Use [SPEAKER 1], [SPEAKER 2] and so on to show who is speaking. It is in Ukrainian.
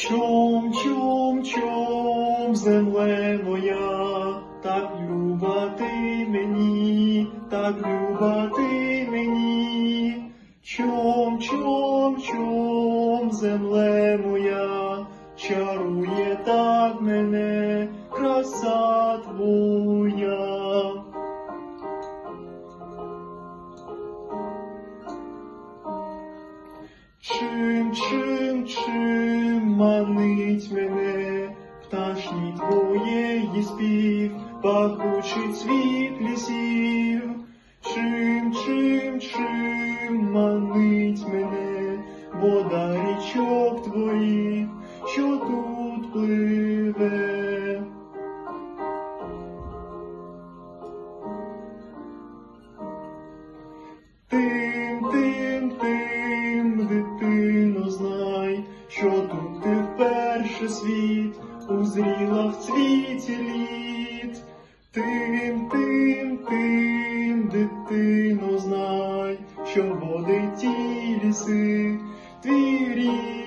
[SPEAKER 1] Чом, чом, чом, земле моя, так люба ти мені, так люба ти мені. Чом, чом, чом, земле моя, чарує так мене краса твоя. Чим, чим, чим манить мене, пташні твоєї спів, пахучий цвіт лісів. Чим, чим, чим манить мене, вода річок твоїх, що тут пливе. Тим, тим, тим, дитино, знай, що тут вперше світ узріла в цвіті літ. Тим, тим, тим, дитино, знай, що води ті ліси, твій рідний